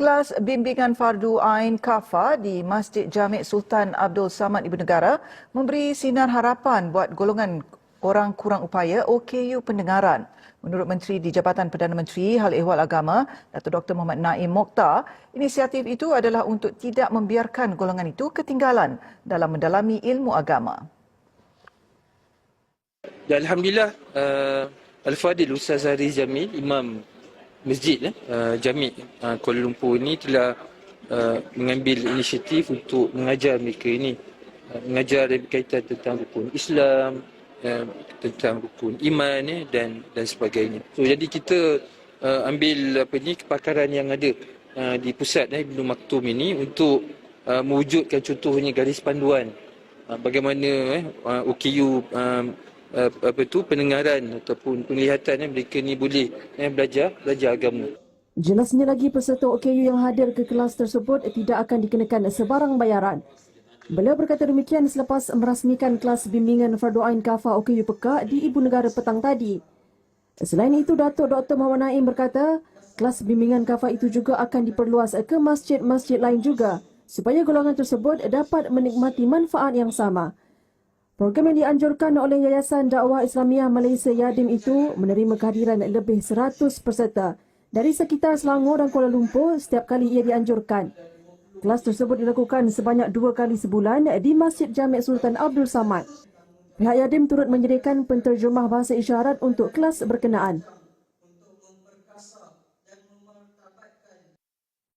Kelas bimbingan Fardu Ain Kafa di Masjid Jamik Sultan Abdul Samad Ibu Negara memberi sinar harapan buat golongan orang kurang upaya OKU pendengaran. Menurut Menteri di Jabatan Perdana Menteri Hal Ehwal Agama, Datuk Dr. Muhammad Naim Mokhtar, inisiatif itu adalah untuk tidak membiarkan golongan itu ketinggalan dalam mendalami ilmu agama. Dan Alhamdulillah, uh, Al-Fadil Ustaz Zahri Jamil, Imam Masjid eh, uh, Jamik uh, Kuala Lumpur ini telah uh, mengambil inisiatif untuk mengajar mereka ini. Uh, mengajar berkaitan tentang rukun Islam, uh, tentang rukun iman eh, dan dan sebagainya. So jadi kita uh, ambil apa ni kepakaran yang ada uh, di pusat eh, Ibnu Maktum ini untuk uh, mewujudkan contohnya garis panduan uh, bagaimana eh, uh, OKU um, uh, apa tu pendengaran ataupun penglihatan eh, mereka ni boleh eh, belajar belajar agama. Jelasnya lagi peserta OKU yang hadir ke kelas tersebut tidak akan dikenakan sebarang bayaran. Beliau berkata demikian selepas merasmikan kelas bimbingan Fardu Ain Kafa OKU Pekak di Ibu Negara petang tadi. Selain itu, Datuk Dr. Muhammad Naim berkata, kelas bimbingan Kafa itu juga akan diperluas ke masjid-masjid lain juga supaya golongan tersebut dapat menikmati manfaat yang sama. Program yang dianjurkan oleh Yayasan Dakwah Islamiah Malaysia Yadim itu menerima kehadiran lebih 100 peserta dari sekitar Selangor dan Kuala Lumpur setiap kali ia dianjurkan. Kelas tersebut dilakukan sebanyak dua kali sebulan di Masjid Jamik Sultan Abdul Samad. Pihak Yadim turut menyediakan penterjemah bahasa isyarat untuk kelas berkenaan.